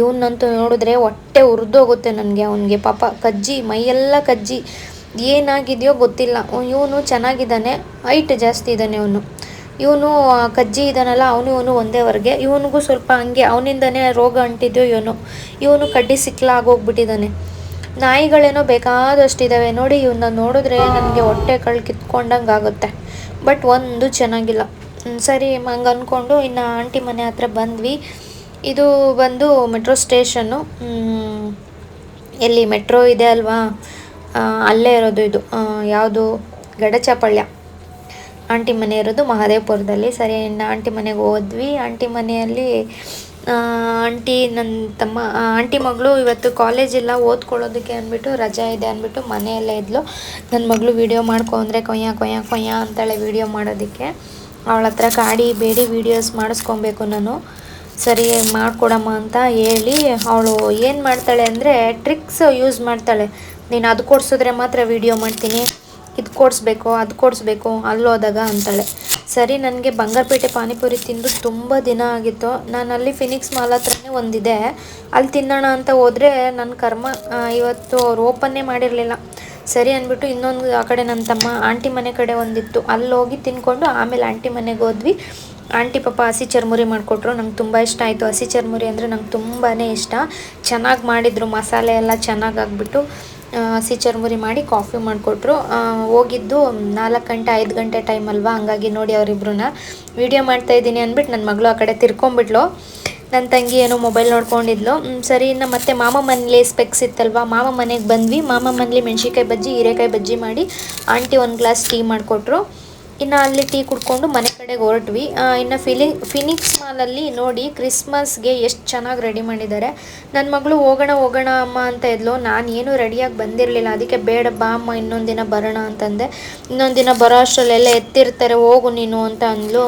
ಇವನ್ನಂತೂ ನೋಡಿದ್ರೆ ಹೊಟ್ಟೆ ಉರಿದೋಗುತ್ತೆ ನನಗೆ, ಅವನಿಗೆ ಪಾಪ ಕಜ್ಜಿ, ಮೈಯೆಲ್ಲ ಕಜ್ಜಿ. ಏನಾಗಿದೆಯೋ ಗೊತ್ತಿಲ್ಲ. ಇವನು ಚೆನ್ನಾಗಿದ್ದಾನೆ, ಹೈಟ್ ಜಾಸ್ತಿ ಇದ್ದಾನೆ ಅವನು ಇವನು ಕಜ್ಜಿ ಇದ್ದಾನಲ್ಲ ಅವನು ಇವನು ಒಂದೇ ವರ್ಗೆ ಇವನಿಗೂ ಸ್ವಲ್ಪ ಹಂಗೆ, ಅವನಿಂದನೇ ರೋಗ ಅಂಟಿದ್ದು ಇವನು ಇವನು ಕಡ್ಡಿ ಸಿಕ್ಲಾಗೋಗ್ಬಿಟ್ಟಿದ್ದಾನೆ ನಾಯಿಗಳೇನೋ ಬೇಕಾದಷ್ಟಿದ್ದಾವೆ ನೋಡಿ ಇವನ್ನ ನೋಡಿದ್ರೆ ನನಗೆ ಹೊಟ್ಟೆ ಕಳ್ ಕಿತ್ಕೊಂಡಂಗೆ ಆಗುತ್ತೆ ಬಟ್ ಒಂದು ಚೆನ್ನಾಗಿಲ್ಲ. ಸರಿ, ಹಂಗೆ ಅಂದ್ಕೊಂಡು ಇನ್ನು ಆಂಟಿ ಮನೆ ಹತ್ರ ಬಂದ್ವಿ. ಇದು ಬಂದು ಮೆಟ್ರೋ ಸ್ಟೇಷನ್ನು ಎಲ್ಲಿ ಮೆಟ್ರೋ ಇದೆ ಅಲ್ವಾ? ಅಲ್ಲೇ ಇರೋದು ಇದು. ಯಾವುದು? ಗಡಚಪಾಳ್ಯ. ಆಂಟಿ ಮನೆ ಇರೋದು ಮಹದೇವಪುರದಲ್ಲಿ. ಸರಿ, ಇನ್ನು ಆಂಟಿ ಮನೆಗೆ ಹೋದ್ವಿ. ಆಂಟಿ ಮನೆಯಲ್ಲಿ ಆಂಟಿ ನನ್ನ ತಮ್ಮ ಆಂಟಿ ಮಗಳು ಇವತ್ತು ಕಾಲೇಜ್ ಇಲ್ಲ ಓದ್ಕೊಳ್ಳೋದಕ್ಕೆ ಅಂದ್ಬಿಟ್ಟು ರಜಾ ಇದೆ ಅಂದ್ಬಿಟ್ಟು ಮನೆಯಲ್ಲೇ ಇದ್ಲು. ನನ್ನ ಮಗಳು ವೀಡಿಯೋ ಮಾಡ್ಕೊ ಅಂದರೆ ಕೊಯ್ಯ ಕೊಯ್ಯ ಕೊಯ್ಯ ಅಂತಾಳೆ ವೀಡಿಯೋ ಮಾಡೋದಕ್ಕೆ. ಅವಳ ಹತ್ರ ಕಾಡಿ, ಬೇಡಿ ವೀಡಿಯೋಸ್ ಮಾಡಿಸ್ಕೊಬೇಕು ನಾನು. ಸರಿ, ಮಾಡಿಕೊಡಮ್ಮ ಅಂತ ಹೇಳಿ ಅವಳು ಏನು ಮಾಡ್ತಾಳೆ ಅಂದರೆ ಟ್ರಿಕ್ಸ್ ಯೂಸ್ ಮಾಡ್ತಾಳೆ. ನೀನು ಅದು ಕೊಡ್ಸಿದ್ರೆ ಮಾತ್ರ ವೀಡಿಯೋ ಮಾಡ್ತೀನಿ. ಇದು ಕೊಡಿಸ್ಬೇಕು, ಅದು ಕೊಡಿಸ್ಬೇಕು, ಅಲ್ಲಿ ಹೋದಾಗ ಅಂತಾಳೆ. ಸರಿ, ನನಗೆ ಬಂಗಾರಪೇಟೆ ಪಾನಿಪುರಿ ತಿಂದು ತುಂಬ ದಿನ ಆಗಿತ್ತು. ನಾನು ಅಲ್ಲಿ ಫಿನಿಕ್ಸ್ ಮಾಲ್ ಹತ್ರನೇ ಒಂದಿದೆ. ಅಲ್ಲಿ ತಿನ್ನೋಣ ಅಂತ ಹೋದರೆ ನನ್ನ ಕರ್ಮ ಇವತ್ತು ಅವ್ರು ಓಪನ್ನೇ ಮಾಡಿರಲಿಲ್ಲ. ಸರಿ ಅಂದ್ಬಿಟ್ಟು ಇನ್ನೊಂದು ಆ ಕಡೆ ನನ್ನ ತಮ್ಮ ಆಂಟಿ ಮನೆ ಕಡೆ ಒಂದಿತ್ತು. ಅಲ್ಲಿ ಹೋಗಿ ತಿನ್ಕೊಂಡು ಆಮೇಲೆ ಆಂಟಿ ಮನೆಗೆ ಹೋದ್ವಿ. ಆಂಟಿ ಪಾಪ ಹಸಿ ಚರ್ಮುರಿ ಮಾಡಿಕೊಟ್ರು. ನಂಗೆ ತುಂಬ ಇಷ್ಟ ಆಯಿತು. ಹಸಿ ಚರ್ಮುರಿ ಅಂದರೆ ನಂಗೆ ತುಂಬಾ ಇಷ್ಟ. ಚೆನ್ನಾಗಿ ಮಾಡಿದರು. ಮಸಾಲೆ ಎಲ್ಲ ಚೆನ್ನಾಗಿ ಆಗಿಬಿಟ್ಟು. ಹಸಿ ಚರ್ಮುರಿ ಮಾಡಿ ಕಾಫಿ ಮಾಡಿಕೊಟ್ರು. ಹೋಗಿದ್ದು ನಾಲ್ಕು ಗಂಟೆ, ಐದು ಗಂಟೆ ಟೈಮ್ ಅಲ್ವಾ? ಹಂಗಾಗಿ ನೋಡಿ ಅವರಿಬ್ರನ್ನ ವೀಡಿಯೋ ಮಾಡ್ತಾ ಇದ್ದೀನಿ ಅಂದ್ಬಿಟ್ಟು ನನ್ನ ಮಗಳು ಆ ಕಡೆ ತಿರ್ಕೊಂಬಿಟ್ಲು ನನ್ನ ತಂಗಿ ಏನೋ ಮೊಬೈಲ್ ನೋಡ್ಕೊಂಡಿದ್ಲು. ಸರಿ, ಇನ್ನು ಮತ್ತೆ ಮಾಮ ಮನೇಲಿ ಸ್ಪೆಕ್ಸ್ ಇತ್ತಲ್ವಾ? ಮಾಮ ಮನೆಗೆ ಬಂದ್ವಿ. ಮಾಮ ಮನೇಲಿ ಮೆಣಸಿನ್ಕಾಯಿ ಬಜ್ಜಿ, ಹೀರೆಕಾಯಿ ಬಜ್ಜಿ ಮಾಡಿ ಆಂಟಿ ಒಂದು ಗ್ಲಾಸ್ ಟೀ ಮಾಡಿಕೊಟ್ರು. ಇನ್ನು ಅಲ್ಲಿ ಟೀ ಕುಡ್ಕೊಂಡು ಮನೆ ಕಡೆಗೆ ಹೊರಟ್ವಿ. ಇನ್ನು ಫಿಲಿ, ಫಿನಿಕ್ಸ್ ಮಾಲಲ್ಲಿ ನೋಡಿ ಕ್ರಿಸ್ಮಸ್ಗೆ ಎಷ್ಟು ಚೆನ್ನಾಗಿ ರೆಡಿ ಮಾಡಿದ್ದಾರೆ. ನನ್ನ ಮಗಳು ಹೋಗೋಣ ಹೋಗೋಣ ಅಮ್ಮ ಅಂತ ಇದ್ಲು. ನಾನು ಏನು ರೆಡಿಯಾಗಿ ಬಂದಿರಲಿಲ್ಲ. ಅದಕ್ಕೆ ಬೇಡ ಬಾ ಅಮ್ಮ, ಇನ್ನೊಂದು ದಿನ ಬರೋಣ ಅಂತಂದೆ. ಇನ್ನೊಂದು ದಿನ ಬರೋ ಅಷ್ಟರಲ್ಲೆಲ್ಲ ಎತ್ತಿರ್ತಾರೆ, ಹೋಗು ನೀನು ಅಂತ ಅಂದ್ಲು.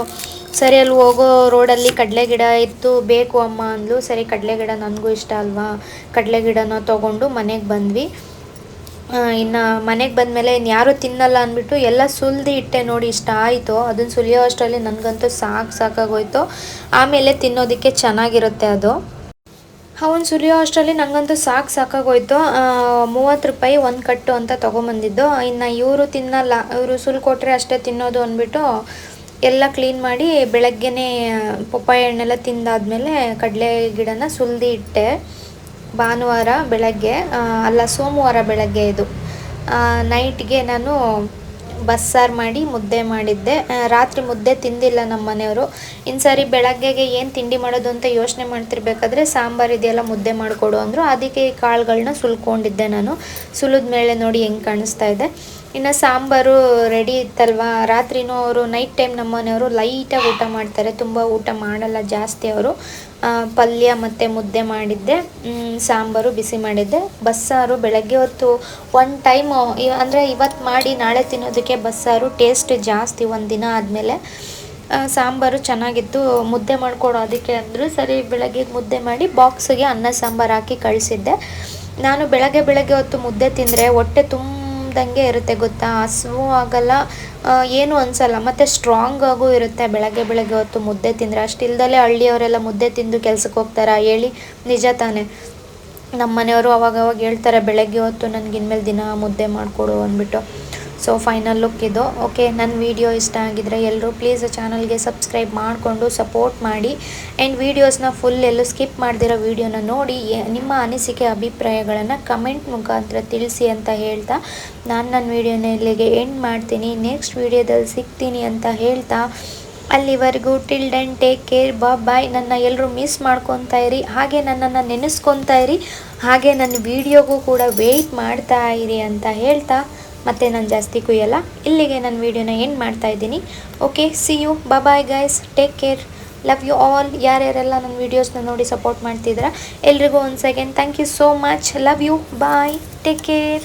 ಸರಿ, ಅಲ್ಲಿ ಹೋಗೋ ರೋಡಲ್ಲಿ ಕಡಲೆ ಗಿಡ ಇತ್ತು. ಬೇಕು ಅಮ್ಮ ಅಂದ್ಲು. ಸರಿ ಕಡಲೆ ಗಿಡ ನನಗೂ ಇಷ್ಟ ಅಲ್ವಾ? ಕಡಲೆ ಗಿಡನ ತೊಗೊಂಡು ಮನೆಗೆ ಬಂದ್ವಿ. ಇನ್ನು ಮನೆಗೆ ಬಂದಮೇಲೆ ಇನ್ಯಾರೂ ಯಾರೂ ತಿನ್ನಲ್ಲ ಅಂದ್ಬಿಟ್ಟು ಎಲ್ಲ ಸುಲ್ದು ಇಟ್ಟೆ ನೋಡಿ ಇಷ್ಟ ಆಯಿತು. ಅದನ್ನು ಸುಲಿಯೋ ಅಷ್ಟರಲ್ಲಿ ನನಗಂತೂ ಸಾಕು ಸಾಕಾಗೋಯ್ತು. ಆಮೇಲೆ ತಿನ್ನೋದಕ್ಕೆ ಚೆನ್ನಾಗಿರುತ್ತೆ ಅದು. ಅವನು ಸುಲಿಯೋ ಅಷ್ಟರಲ್ಲಿ ನನಗಂತೂ ಸಾಕು ಸಾಕಾಗೋಯ್ತು. ಮೂವತ್ತು ರೂಪಾಯಿ ಒಂದು ಕಟ್ಟು ಅಂತ ತೊಗೊಂಬಂದಿದ್ದು. ಇನ್ನು ಇವರು ತಿನ್ನಲ್ಲ, ಇವರು ಸುಲ್ ಕೊಟ್ಟರೆ ಅಷ್ಟೇ ತಿನ್ನೋದು ಅಂದ್ಬಿಟ್ಟು ಎಲ್ಲ ಕ್ಲೀನ್ ಮಾಡಿ ಬೆಳಗ್ಗೆನೇ ಪಪ್ಪಾಯಿ ಹಣ್ಣೆಲ್ಲ ತಿಂದಾದಮೇಲೆ ಕಡಲೆ ಗಿಡನ ಸುಲ್ದು ಇಟ್ಟೆ. ಭಾನುವಾರ ಬೆಳಗ್ಗೆ ಅಲ್ಲ ಸೋಮವಾರ ಬೆಳಗ್ಗೆ ಇದು ನೈಟ್ಗೆ ನಾನು ಬಸ್ಸಾರು ಮಾಡಿ ಮುದ್ದೆ ಮಾಡಿದ್ದೆ. ರಾತ್ರಿ ಮುದ್ದೆ ತಿಂದಿಲ್ಲ ನಮ್ಮ ಮನೆಯವರು. ಇನ್ನು ಸರಿ ಬೆಳಗ್ಗೆಗೆ ಏನು ತಿಂಡಿ ಮಾಡೋದು ಅಂತ ಯೋಚನೆ ಮಾಡ್ತಿರ್ಬೇಕಾದ್ರೆ ಸಾಂಬಾರು ಇದೆಯಲ್ಲ ಮುದ್ದೆ ಮಾಡಿಕೊಡು ಅಂದರು. ಅದಕ್ಕೆ ಕಾಳುಗಳನ್ನ ಸುಲ್ಕೊಂಡಿದ್ದೆ ನಾನು. ಸುಲಿದ ಮೇಲೆ ನೋಡಿ ಹೆಂಗೆ ಕಾಣಿಸ್ತಾ ಇದೆ. ಇನ್ನು ಸಾಂಬಾರು ರೆಡಿ ಇತ್ತಲ್ವಾ? ರಾತ್ರಿನೂ ಅವರು ನೈಟ್ ಟೈಮ್ ನಮ್ಮ ಮನೆಯವರು ಲೈಟಾಗಿ ಊಟ ಮಾಡ್ತಾರೆ. ತುಂಬ ಊಟ ಮಾಡಲ್ಲ ಜಾಸ್ತಿ ಅವರು. ಪಲ್ಯ ಮತ್ತು ಮುದ್ದೆ ಮಾಡಿದ್ದೆ. ಸಾಂಬಾರು ಬಿಸಿ ಮಾಡಿದ್ದೆ. ಬಸ್ಸಾರು ಬೆಳಗ್ಗೆ ಹೊತ್ತು ಒನ್ ಟೈಮು ಅಂದರೆ ಇವತ್ತು ಮಾಡಿ ನಾಳೆ ತಿನ್ನೋದಕ್ಕೆ ಬಸ್ಸಾರು ಟೇಸ್ಟ್ ಜಾಸ್ತಿ ಒಂದು ದಿನ ಆದಮೇಲೆ. ಸಾಂಬಾರು ಚೆನ್ನಾಗಿತ್ತು. ಮುದ್ದೆ ಮಾಡಿಕೊಡೋ ಅದಕ್ಕೆ ಅಂದರು ಸರಿ, ಬೆಳಗ್ಗೆ ಮುದ್ದೆ ಮಾಡಿ ಬಾಕ್ಸಿಗೆ ಅನ್ನ ಸಾಂಬಾರು ಹಾಕಿ ಕಳಿಸಿದ್ದೆ. ನಾನು ಬೆಳಗ್ಗೆ ಬೆಳಗ್ಗೆ ಹೊತ್ತು ಮುದ್ದೆ ತಿಂದರೆ ಹೊಟ್ಟೆ ತುಂಬ್ದಂಗೆ ಇರುತ್ತೆ ಗೊತ್ತಾ? ಹಸಿವು ಆಗಲ್ಲ ಏನು ಅನ್ಸಲ್ಲ. ಮತ್ತು ಸ್ಟ್ರಾಂಗ್ ಆಗೂ ಇರುತ್ತೆ. ಬೆಳಗ್ಗೆ ಬೆಳಗ್ಗೆ ಹೊತ್ತು ಮುದ್ದೆ ತಿಂದರೆ. ಅಷ್ಟಿಲ್ದಲೇ ಹಳ್ಳಿಯವರೆಲ್ಲ ಮುದ್ದೆ ತಿಂದು ಕೆಲ್ಸಕ್ಕೆ ಹೋಗ್ತಾರಾ? ಹೇಳಿ. ನಿಜ ತಾನೆ. ನಮ್ಮ ಮನೆಯವರು ಅವಾಗವಾಗ ಅವಾಗ ಹೇಳ್ತಾರೆ, ಬೆಳಗ್ಗೆ ಹೊತ್ತು ನನ್ಗೆ ಇನ್ಮೇಲೆ ದಿನ ಮುದ್ದೆ ಮಾಡಿಕೊಡು ಅಂದ್ಬಿಟ್ಟು. ಸೊ ಫೈನಲ್ ಲುಕ್ ಇದು. ಓಕೆ ನನ್ನ ವಿಡಿಯೋ ಇಷ್ಟ ಆಗಿದ್ರೆ ಎಲ್ಲರೂ ಪ್ಲೀಸ್ ಚಾನಲ್ಗೆ ಸಬ್ಸ್ಕ್ರೈಬ್ ಮಾಡಿಕೊಂಡು ಸಪೋರ್ಟ್ ಮಾಡಿ. ಆ್ಯಂಡ್ ವೀಡಿಯೋಸ್ನ ಫುಲ್ ಎಲ್ಲೂ ಸ್ಕಿಪ್ ಮಾಡ್ದಿರೋ ವೀಡಿಯೋನ ನೋಡಿ ನಿಮ್ಮ ಅನಿಸಿಕೆ, ಅಭಿಪ್ರಾಯಗಳನ್ನು ಕಮೆಂಟ್ ಮುಖಾಂತರ ತಿಳಿಸಿ ಅಂತ ಹೇಳ್ತಾ, ನಾನು ನನ್ನ ವೀಡಿಯೋನ ಇಲ್ಲಿಗೆ ಎಂಡ್ ಮಾಡ್ತೀನಿ. ನೆಕ್ಸ್ಟ್ ವೀಡಿಯೋದಲ್ಲಿ ಸಿಗ್ತೀನಿ ಅಂತ ಹೇಳ್ತಾ, ಅಲ್ಲಿವರೆಗೂ ಟಿಲ್ ಡನ್ ಟೇಕ್ ಕೇರ್ ಬಾ ಬಾಯ್ ನನ್ನ ಎಲ್ಲರೂ ಮಿಸ್ ಮಾಡ್ಕೊತಾ ಇರಿ. ಹಾಗೆ ನನ್ನನ್ನು ನೆನೆಸ್ಕೊತಾ ಇರಿ. ಹಾಗೆ ನನ್ನ ವೀಡಿಯೋಗೂ ಕೂಡ ವೆಯ್ಟ್ ಮಾಡ್ತಾ ಇರಿ ಅಂತ ಹೇಳ್ತಾ. ಮತ್ತೆ ನಾನು ಜಾಸ್ತಿ ಕುಯ್ಯಲ್ಲ. ಇಲ್ಲಿಗೆ ನನ್ನ ವೀಡಿಯೋನ ಎಂಡ್ ಮಾಡ್ತಾ ಇದ್ದೀನಿ. Okay see you bye guys take care love you all ಯಾರ್ಯಾರೆಲ್ಲ ನನ್ನ ವೀಡಿಯೋಸ್ನ ನೋಡಿ ಸಪೋರ್ಟ್ ಮಾಡ್ತಿದ್ದೀರಾ ಎಲ್ರಿಗೂ ಒಂದು second thank you so much love you bye take care